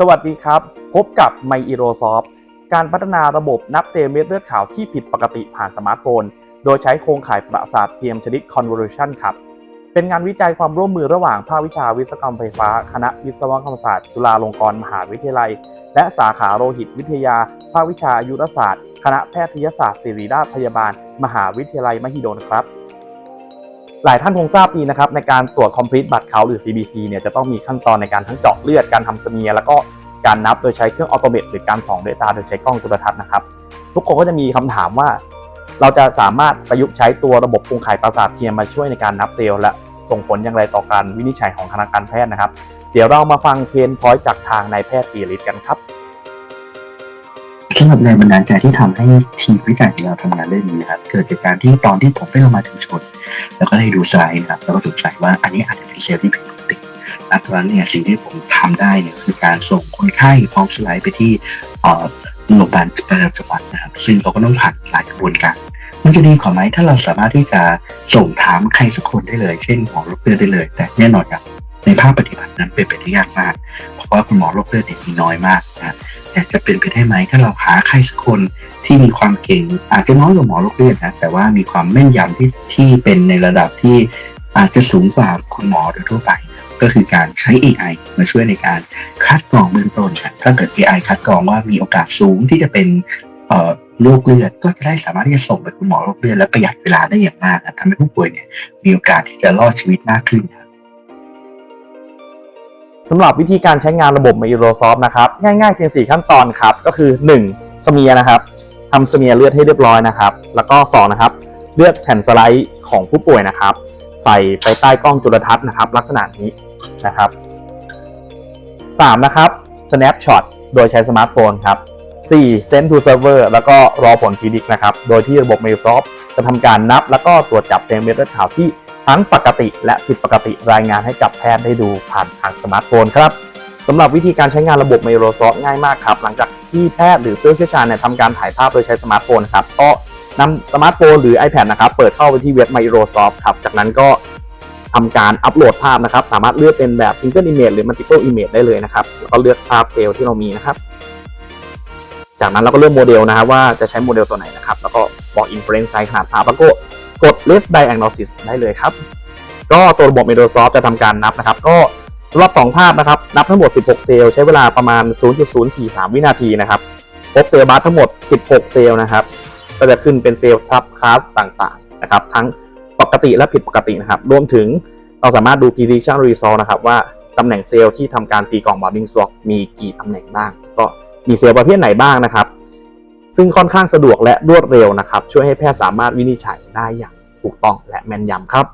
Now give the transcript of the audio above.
สวัสดีครับ พบกับ m y e r o s o f t การพัฒนาระบบนับเซลล์เม็ดเลือดขาวที่ผิดปกติผ่านสมาร์ทโฟน โดยใช้โครงข่ายประสาทเทียมชนิด convolution ครับ เป็นงานวิจัยความร่วมมือระหว่างภาควิชาวิศวกรรมไฟฟ้า คณะวิศวกรรมศาสตร์ จุฬาลงกรณ์มหาวิทยาลัย และสาขาโลหิตวิทยา ภาควิชาอายุรศาสตร์ คณะแพทยศาสตร์ศิริราชพยาบาล มหาวิทยาลัยมหิดลครับ หลายท่านคงทราบดีนะครับในการตรวจ complete บัตรเขาหรือ CBC เนี่ยจะต้องมีขั้นตอนในการทั้งเจาะเลือดการทำสเมียร์แล้วก็การนับโดยใช้เครื่องออโตเมตหรือการส่องด้วยตาโดยใช้กล้องจุลทรรศน์นะครับ ทุกคนก็จะมีคำถามว่า เราจะสามารถประยุกต์ใช้ตัวระบบโครงข่ายประสาทเทียมมาช่วยในการนับเซลล์และส่งผลอย่างไรต่อการวินิจฉัยของคณะการแพทย์นะครับ เดี๋ยวเรามาฟังเพนพอยต์จากทางนายแพทย์ปีริศกันครับ สำหรับแรงบันดาลใจที่ทำให้ทีมวิจัยของเราทำงานเรื่องนี้นะครับ เกิดจากการที่ตอนที่ผมไปเอามาถึงชน แล้วก็ได้ดูสไลด์นะครับ แล้วก็สงสัยว่าอันนี้อาจจะเป็นเซลล์ที่ผิดปกติและตอนนั้นเนี่ยสิ่งที่ผมทำได้เนี่ยคือการส่งคนไข้พร้อมสไลด์ไปที่โรงพยาบาลประจำจังหวัดนะครับ ซึ่งเราก็ต้องผ่านหลายกระบวนการมันจะดีกว่าไหมถ้าเราสามารถที่จะส่งถามใครสักคนได้เลย เช่นหมอโรคเลือดได้เลย แต่แน่นอนครับในภาคปฏิบัตินั้นเป็นไปได้ยากมาก เพราะว่าคุณหมอโรคเลือดเนี่ยมีน้อยมากนะ จะเป็นไปได้ไหมถ้าเราหาใครสักคนที่มีความเก่ง อาจจะน้อยกว่าหมอโรคเลือดนะแต่ว่ามีความแม่นยำที่ที่เป็นในระดับที่อาจจะสูงกว่าคุณหมอโดยทั่วไป ก็คือการใช้ AI มาช่วยในการคัดกรองเบื้องต้นนะถ้าเกิด AI คัดกรองว่ามีโอกาสสูงที่จะเป็นเอ่อโรคเลือดก็จะได้สามารถที่จะส่งไปคุณหมอโรคเลือดและประหยัดเวลาได้อย่างมากนะทำให้ผู้ป่วยเนี่ยมีโอกาสที่จะรอดชีวิตมากขึ้น สำหรับวิธีการใช้งานระบบ Microsoft นะครับง่ายๆเพียง 4 ขั้นตอนครับก็คือ 1. สเมียนะครับทำสเมียเลือดให้เรียบร้อยนะครับ แล้วก็2นะครับเลือกแผ่นสไลด์ของผู้ป่วยนะครับ ใส่ไปใต้กล้องจุลทรรศน์นะครับ ลักษณะนี้นะครับ 3. นะครับ snapshot โดยใช้สมาร์ทโฟนครับ 4. send to server แล้วก็รอผล predict นะครับ โดยที่ระบบ Microsoft จะทำการนับ แล้วก็ตรวจจับเซลล์เม็ดเลือดขาวที่ ทั้งปกติและผิดปกติรายงานให้กับแพทย์ได้ดูผ่านทางสมาร์ทโฟนครับสำหรับวิธีการใช้งานระบบ Microsoft ง่ายมากครับ หลังจากที่แพทย์หรือผู้เชี่ยวชาญเนี่ยทำการถ่ายภาพโดยใช้สมาร์ทโฟนนะครับก็นำสมาร์ทโฟนหรือ iPad นะครับเปิดเข้าไปที่เว็บ Microsoft ครับจากนั้นก็ทำการอัปโหลดภาพนะครับ สามารถเลือกเป็นแบบ Single Image หรือ Multiple Image ได้เลยนะครับแล้วก็เลือกภาพเซลล์ที่เรามีนะครับ จากนั้นเราก็เลือกโมเดลนะครับว่าจะใช้โมเดลตัวไหนนะครับ แล้วก็บอก inference size ขนาดภาพแล้วก็ กด list diagnosis ได้เลยครับ ก็ตัวระบบ Microsoft จะทำการนับนะครับ ก็รับ2 ภาพนะครับ นับทั้งหมด 16 เซลล์ใช้เวลาประมาณ 0.043 วินาทีนะครับพบเซลล์บาร์ทั้งหมด 16 เซลล์นะครับ ก็จะขึ้นเป็นเซลล์ซับคลาสต่างๆนะครับ ทั้งปกติและผิดปกตินะครับ รวมถึงเราสามารถดู precision result นะครับ ว่าตำแหน่งเซลล์ที่ทำการตีกล่อง bounding block มีกี่ตำแหน่งบ้าง ก็มีเซลล์ประเภทไหนบ้างนะครับ ซึ่งค่อนข้างสะดวกและรวดเร็วนะครับ ช่วยให้แพทย์สามารถวินิจฉัยได้อย่างถูกต้องและแม่นยำครับ